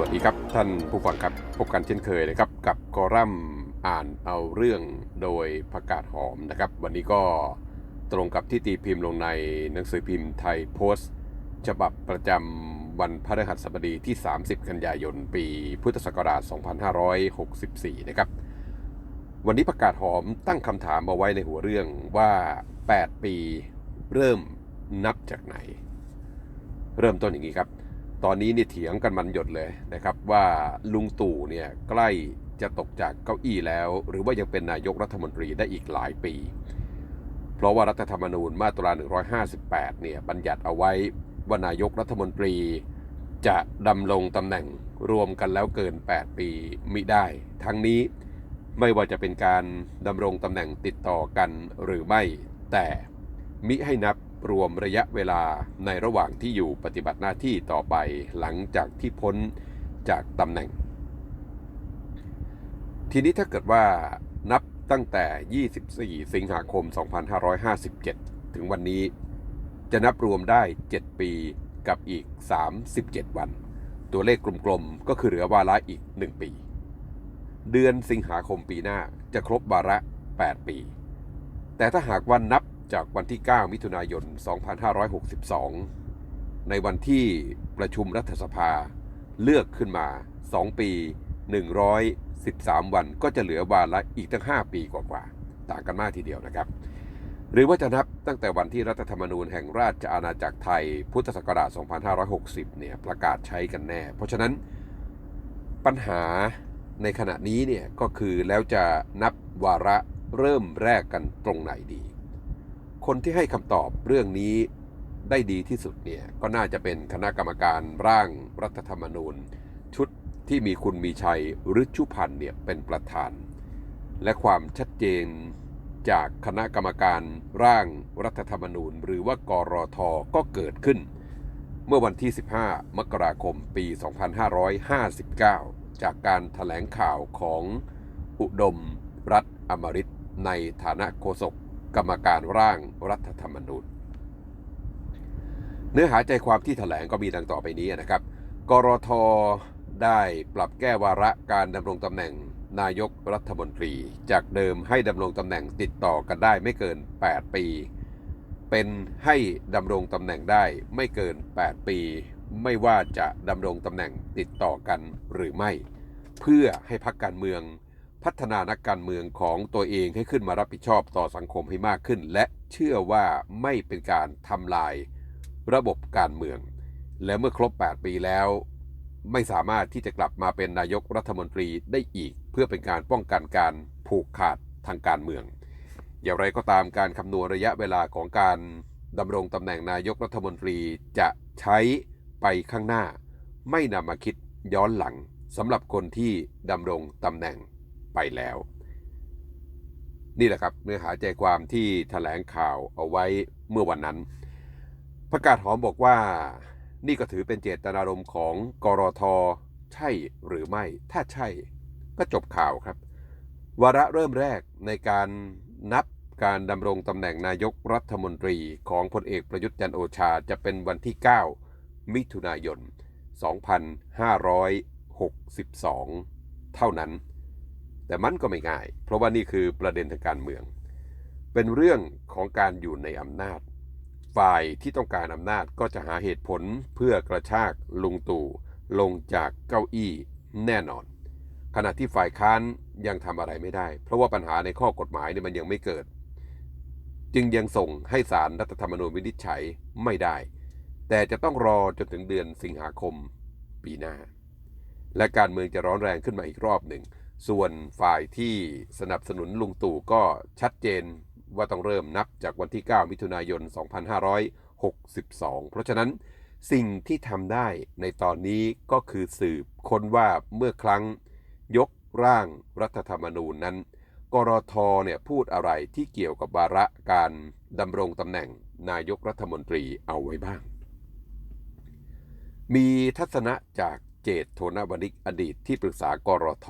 วัสดีครับ ท่านผู้ฟังครับ พบกันเช่นเคยนะครับกับกอลัมน์อ่านเอาเรื่องโดยประกาศหอมนะครับ วันนี้ก็ตรงกับที่ตีพิมพ์ลงในหนังสือพิมพ์ไทยโพสต์ ฉบับประจำวันพฤหัสบดีที่ 30 กันยายน ปีพุทธศักราช 2564 นะครับ วันนี้ประกาศหอมตั้งคำถามมาไว้ในหัวเรื่องว่า 8 ปีเริ่มนับจากไหน เริ่มต้นอย่างนี้ครับ ตอนนี้เนี่ยเถียงกันมันหยดเลยนะครับว่าลุงตู่เนี่ยใกล้จะตกจากเก้าอี้แล้ว หรือว่ายังเป็นนายกรัฐมนตรีได้อีกหลายปี เพราะว่ารัฐธรรมนูญมาตรา 158 เนี่ยบัญญัติเอาไว้ว่านายกรัฐมนตรี จะดำรงตำแหน่งรวมกันแล้วเกิน 8 ปีมิได้ ทั้งนี้ไม่ว่าจะเป็นการดำรงตำแหน่งติดต่อกันหรือไม่ แต่มิให้นับ รวมระยะเวลาในระหว่างที่อยู่ปฏิบัติหน้าที่ต่อไปหลังจากที่พ้นจากตำแหน่ง ทีนี้ถ้าเกิดว่านับตั้งแต่ 24 สิงหาคม 2557 ถึงวันนี้ จะนับรวมได้ 7 ปีกับอีก 37 วัน ตัวเลขกลมๆ ก็คือเหลือวาระอีก 1 ปี เดือนสิงหาคมปีหน้าจะครบวาระ 8 ปี แต่ถ้าหากว่านับ จากวันที่ 9 มิถุนายน 2562 ในวันที่ประชุมรัฐสภาเลือกขึ้นมา 2 ปี 113 วันก็จะเหลือวาระอีกตั้ง 5 ปีกว่าๆ ต่างกันมากทีเดียวนะครับ หรือว่าจะนับตั้งแต่วันที่รัฐธรรมนูญแห่งราชอาณาจักรไทย พุทธศักราช 2560 เนี่ยประกาศใช้กันแน่ เพราะฉะนั้นปัญหาในขณะนี้เนี่ยก็คือแล้วจะนับวาระเริ่มแรกกันตรงไหนดี คนที่ให้คำตอบเรื่องนี้ได้ดีที่สุดเนี่ยก็น่าจะเป็นคณะกรรมการร่างรัฐธรรมนูญ ชุดที่มีคุณมีชัยฤชุพันธ์เนี่ยเป็นประธาน และความชัดเจนจากคณะกรรมการร่างรัฐธรรมนูญ หรือว่ากรอทก็เกิดขึ้น เมื่อวันที่ 15 มกราคมปี 2559 จากการถแถลงข่าวของอุดมรัฐอมริตในฐานะโฆษก กรรมการร่างรัฐธรรมนูญ เนื้อหาใจความที่ถแถลงก็มีดังต่อไปนี้นะครับ กรทได้ปรับแก้วาระการดำรงตำแหน่งนายกรัฐมนตรี จากเดิมให้ดำรงตำแหน่งติดต่อกันได้ไม่เกิน 8 ปี เป็นให้ดำรงตำแหน่งได้ไม่เกิน 8 ปี ไม่ว่าจะดำรงตำแหน่งติดต่อกันหรือไม่ เพื่อให้พักการเมือง พัฒนานักการเมืองของตัวเองให้ขึ้นมารับผิดชอบต่อสังคมให้มากขึ้น และเชื่อว่าไม่เป็นการทำลายระบบการเมือง และเมื่อครบ 8 ปีแล้ว ไม่สามารถที่จะกลับมาเป็นนายกรัฐมนตรีได้อีก เพื่อเป็นการป้องกันการผูกขาดทางการเมือง อย่างไรก็ตามการคำนวณระยะเวลาของการดำรงตำแหน่งนายกรัฐมนตรีจะใช้ไปข้างหน้า ไม่นำมาคิดย้อนหลังสำหรับคนที่ดำรงตำแหน่ง ไปแล้ว นี่แหละครับเนื้อหาใจความที่ถแถลงข่าวเอาไว้เมื่อวันนั้นประกาศหอมบอกว่านี่ก็ถือเป็นเจตนารมณ์ของกรทใช่หรือไม่ ถ้าใช่ก็จบข่าวครับ วาระเริ่มแรกในการนับการดำรงตำแหน่งนายกรัฐมนตรีของพลเอกประยุทธ์จันโอชาจะเป็นวันที่ 9 มิถุนายน 2562 เท่านั้น แต่มันก็ไม่ง่าย เพราะว่านี่คือประเด็นทางการเมือง เป็นเรื่องของการอยู่ในอำนาจ ฝ่ายที่ต้องการอำนาจก็จะหาเหตุผลเพื่อกระชากลุงตู่ลงจากเก้าอี้แน่นอน ขณะที่ฝ่ายค้านยังทำอะไรไม่ได้ เพราะว่าปัญหาในข้อกฎหมายเนี่ยมันยังไม่เกิด จึงยังส่งให้สารรัฐธรรมนูญวินิจฉัยไม่ได้ แต่จะต้องรอจนถึงเดือนสิงหาคมปีหน้า และการเมืองจะร้อนแรงขึ้นมาอีกรอบหนึ่ง ส่วนฝ่ายที่สนับสนุนลุงตู่ก็ชัดเจนว่าต้องเริ่มนับจากวันที่ 9 มิถุนายน 2562 เพราะฉะนั้นสิ่งที่ทำได้ในตอนนี้ก็คือสืบค้นว่าเมื่อครั้งยกร่างรัฐธรรมนูญนั้น กรทเนี่ยพูดอะไรที่เกี่ยวกับวาระการดำรงตำแหน่งนายกรัฐมนตรีเอาไว้บ้าง มีทัศนะจากเจตโทนวนิกอดีตที่ปรึกษากรท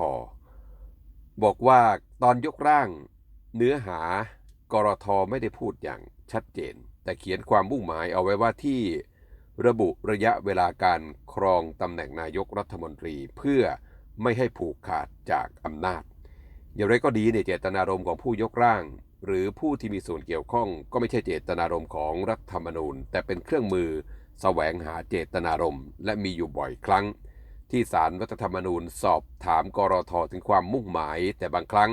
บอกว่าตอนยกร่างเนื้อหากรทไม่ได้พูดอย่างชัดเจน แต่เขียนความมุ่งหมายเอาไว้ว่าที่ระบุระยะเวลาการครองตำแหน่งนายกรัฐมนตรีเพื่อไม่ให้ผูกขาดจากอำนาจ อย่างไรก็ดีเนี่ยเจตนารมณ์ของผู้ยกร่าง หรือผู้ที่มีส่วนเกี่ยวข้อง ก็ไม่ใช่เจตนารมณ์ของรัฐธรรมนูญ แต่เป็นเครื่องมือแสวงหาเจตนารมณ์และมีอยู่บ่อยครั้ง ที่สารรัฐธรรมนูญสอบถามกรทถึงความมุ่งหมาย แต่บางครั้ง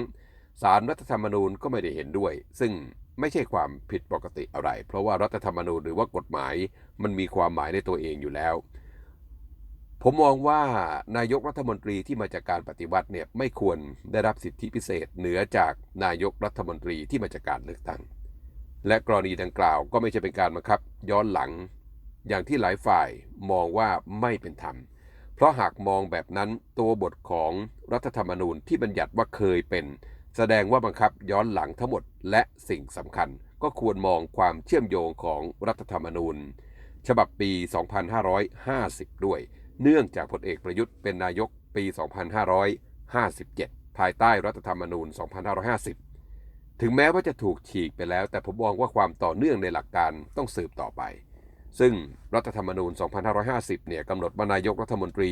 สารรัฐธรรมนูญก็ไม่ได้เห็นด้วย ซึ่งไม่ใช่ความผิดปกติอะไร เพราะว่ารัฐธรรมนูญหรือว่ากฎหมายมันมีความหมายในตัวเองอยู่แล้ว ผมมองว่านายกรัฐมนตรีที่มาจากการปฏิวัติเนี่ยไม่ควรได้รับสิทธิพิเศษเหนือจากนายกรัฐมนตรีที่มาจากการเลือกตั้ง และกรณีดังกล่าวก็ไม่ใช่เป็นการบังคับ ย้อนหลัง อย่างที่หลายฝ่ายมองว่าไม่เป็นธรรม เพราะหากมองแบบนั้นตัวบทของรัฐธรรมนูญที่บัญญัติว่าเคยเป็น แสดงว่าบังคับย้อนหลังทั้งหมดและสิ่งสำคัญ ก็ควรมองความเชื่อมโยงของรัฐธรรมนูญ ฉบับปี 2550 ด้วย เนื่องจากพลเอกประยุทธ์เป็นนายกปี 2557 ภายใต้รัฐธรรมนูญ 2550 ถึงแม้ว่าจะถูกฉีกไปแล้ว แต่ผมมองว่าความต่อเนื่องในหลักการต้องสืบต่อไป ซึ่งรัฐธรรมนูญ 2550 เนี่ยกำหนดว่านายกรัฐมนตรี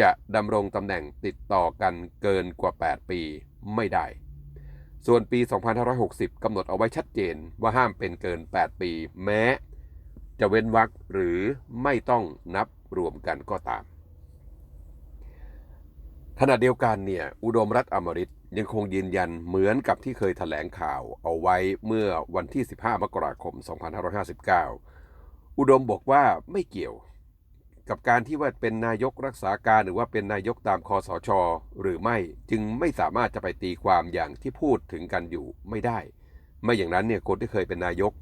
จะดำรงตำแหน่งติดต่อกันเกินกว่า 8 ปีไม่ได้ ส่วนปี 2560 กำหนดเอาไว้ชัดเจนว่าห้ามเป็นเกิน 8 ปี แม้ จะเว้นวรรคหรือไม่ต้องนับรวมกันก็ตาม ขณะเดียวกันเนี่ยอุดมรัฐอมริตยังคงยืนยันเหมือนกับที่เคยถแถลงข่าวเอาไว้เมื่อวันที่ 15 มกราคม 2559 อุดมบอกว่าไม่เกี่ยว กับการที่ว่าเป็นนายกรักษาการหรือว่าเป็นนายกตามคอสชหรือไม่จึงไม่สามารถจะไปตีความอย่างที่พูดถึงกันอยู่ไม่ได้ ไม่อย่างนั้นเนี่ยคนที่เคยเป็นนายก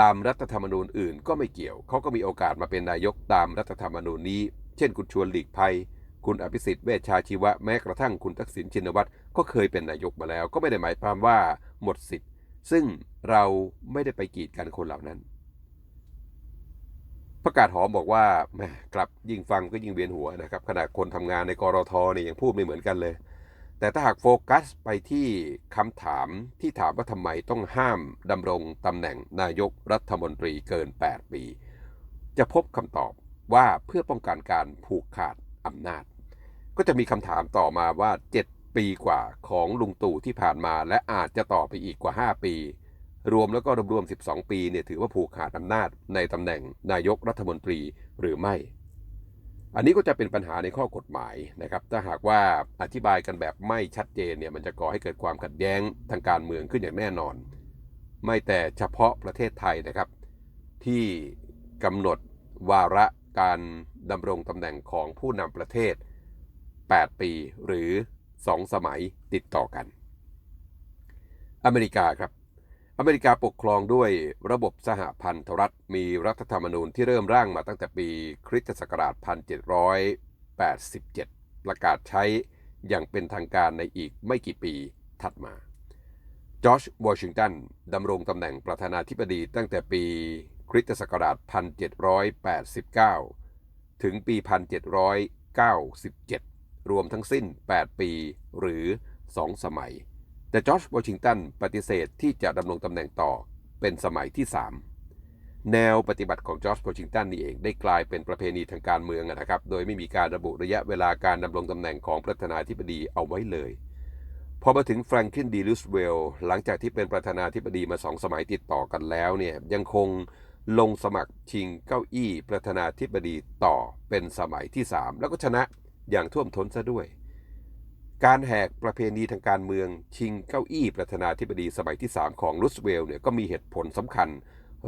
ตามรัฐธรรมนูญอื่นก็ไม่เกี่ยวเขาก็มีโอกาสมาเป็นนายกตามรัฐธรรมนูญนี้ เช่นคุณชวนหลีกภัยคุณอภิสิทธิ์เวชชาชีวะแม้กระทั่งคุณทักษิณชินวัตรก็เคยเป็นนายกมาแล้ว ก็ไม่ได้หมายความว่าหมดสิทธิ์ ซึ่งเราไม่ได้ไปกีดกันคนเหล่านั้น ประกาศหอมบอกว่าแหมกลับยิ่งฟังก็ยิ่งเวียนหัวนะครับขณะคนทำงานในกรทเนี่ยยังพูดไม่เหมือนกันเลย แต่ถ้าหากโฟกัสไปที่คำถามที่ถามว่าทำไมต้องห้ามดำรงตำแหน่งนายกรัฐมนตรีเกิน 8 ปี จะพบคำตอบว่าเพื่อป้องกันการผูกขาดอำนาจ ก็จะมีคำถามต่อมาว่า 7 ปีกว่าของลุงตู่ที่ผ่านมาและอาจจะต่อไปอีกกว่า 5 ปี รวมแล้วก็รวมๆ 12 ปีเนี่ยถือว่าผูกขาดอำนาจในตำแหน่งนายกรัฐมนตรีหรือไม่ อันนี้ก็จะเป็นปัญหาในข้อกฎหมายนะครับ ถ้าหากว่าอธิบายกันแบบไม่ชัดเจนเนี่ยมันจะก่อให้เกิดความขัดแย้งทางการเมืองขึ้นอย่างแน่นอน ไม่แต่เฉพาะประเทศไทยนะครับ ที่กำหนดวาระการดำรงตำแหน่งของผู้นำประเทศ 8 ปีหรือ 2 สมัยติดต่อกัน อเมริกาครับ อเมริกาปกครองด้วยระบบสหพันธรัฐมีรัฐธรรมนูญที่เริ่มร่างมาตั้งแต่ปีคริสตศักราช 1787 ประกาศใช้อย่างเป็นทางการในอีกไม่กี่ปีถัดมา จอร์จวอชิงตันดำรงตำแหน่งประธานาธิบดีตั้งแต่ปีคริสตศักราช 1789 ถึงปี 1797 รวมทั้งสิ้น 8 ปีหรือ 2 สมัย แต่จอร์จวอชิงตันปฏิเสธที่จะดำรงตำแหน่งต่อเป็นสมัยที่ 3 แนวปฏิบัติของจอร์จวอชิงตันนี่เองได้กลายเป็นประเพณีทางการเมืองนะครับ โดยไม่มีการระบุระยะเวลาการดำรงตำแหน่งของประธานาธิบดีเอาไว้เลยพอมาถึงแฟรงคลินดีลูสเวลหลังจากที่เป็นประธานาธิบดีมาสองสมัยติดต่อกันแล้วเนี่ยยังคงลงสมัครชิงเก้าอี้ประธานาธิบดีต่อเป็นสมัยที่ 3 แล้วก็ชนะอย่างท่วมท้นซะด้วย การแหกประเพณีทางการเมือง ชิงเก้าอี้ประธานาธิบดีสมัยที่ 3 ของรูสเวลล์เนี่ยก็มีเหตุผลสำคัญ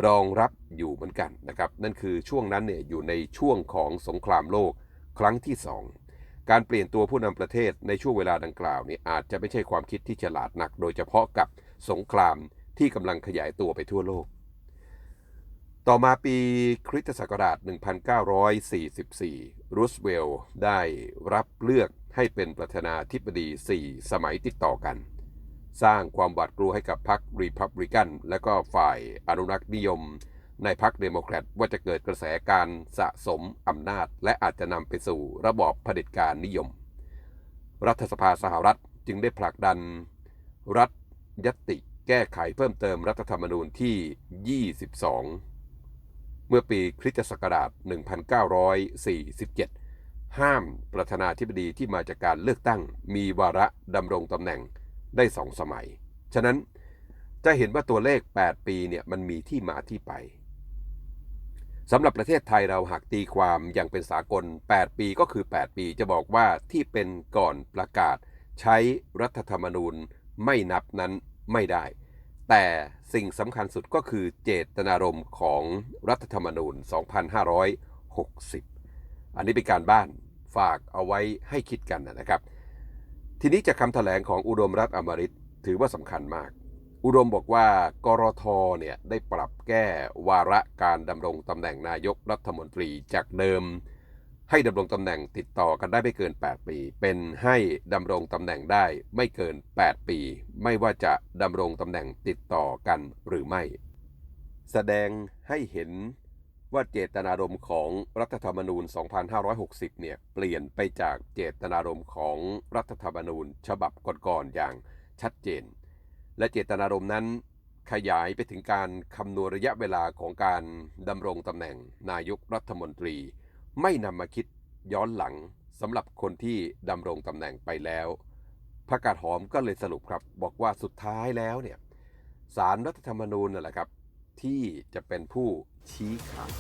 รองรับอยู่เหมือนกันนะครับ นั่นคือช่วงนั้นเนี่ยอยู่ในช่วงของสงครามโลกครั้งที่ 2 การเปลี่ยนตัวผู้นำประเทศในช่วงเวลาดังกล่าวนี่อาจจะไม่ใช่ความคิดที่ฉลาดนัก โดยเฉพาะกับสงครามที่กำลังขยายตัวไปทั่วโลก ต่อมาปีคริสตศักราช 1944 รูสเวลล์ได้รับเลือกให้เป็นประธานาธิบดี 4 สมัยติดต่อกัน สร้างความหวาดกลัวให้กับพรรครีพับลิกัน และก็ฝ่ายอนุรักษ์นิยม ในพรรคเดโมแครตว่าจะเกิดกระแสการสะสมอำนาจ และอาจจะนำไปสู่ระบอบเผด็จการนิยม รัฐสภาสหรัฐจึงได้ผลักดัน รัฐยติแก้ไขเพิ่มเติมรัฐธรรมนูญที่ 22 เมื่อปีคริสตศักราช 1947 ห้ามประธานาธิบดีที่มาจากการเลือกตั้ง มีวาระดำรงตำแหน่งได้สองสมัย ฉะนั้นจะเห็นว่าตัวเลข 8 ปีเนี่ยมันมีที่มาที่ไปสำหรับประเทศไทยเราหากตีความอย่างเป็นสากล 8 ปีก็คือ 8 ปีจะบอกว่าที่เป็นก่อนประกาศ ใช้รัฐธรรมนูญไม่นับนั้นไม่ได้ แต่สิ่งสำคัญสุดก็คือเจตนารมณ์ของรัฐธรรมนูญ 2560 อันนี้เป็นการบ้านฝากเอาไว้ให้คิดกันนะครับ ทีนี้จากคำแถลงของอุดมรัฐอมริตถือว่าสำคัญมาก อุดมบอกว่ากรทเนี่ยได้ปรับแก้วาระการดำรงตำแหน่งนายกรัฐมนตรีจากเดิม ให้ดำรงตำแหน่งติดต่อกันได้ไม่เกิน 8 ปี เป็นให้ดำรงตำแหน่งได้ไม่เกิน 8 ปี ไม่ว่าจะดำรงตำแหน่งติดต่อกันหรือไม่ แสดงให้เห็นว่าเจตนารมณ์ของรัฐธรรมนูญ 2560 เนี่ยเปลี่ยนไปจากเจตนารมณ์ของรัฐธรรมนูญ ฉบับก่อนๆอย่างชัดเจน และเจตนารมณ์นั้นขยายไปถึงการคำนวณระยะเวลาของการดำรงตำแหน่งนายกรัฐมนตรี ไม่นำมาคิดย้อนหลังสำหรับคนที่ดำรงตำแหน่งไปแล้วพระกาศหอมก็เลยสรุปครับ บอกว่าสุดท้ายแล้วเนี่ยสารรัฐธรรมนูญนั่นแหละครับ ที่จะเป็นผู้ชี้ขาด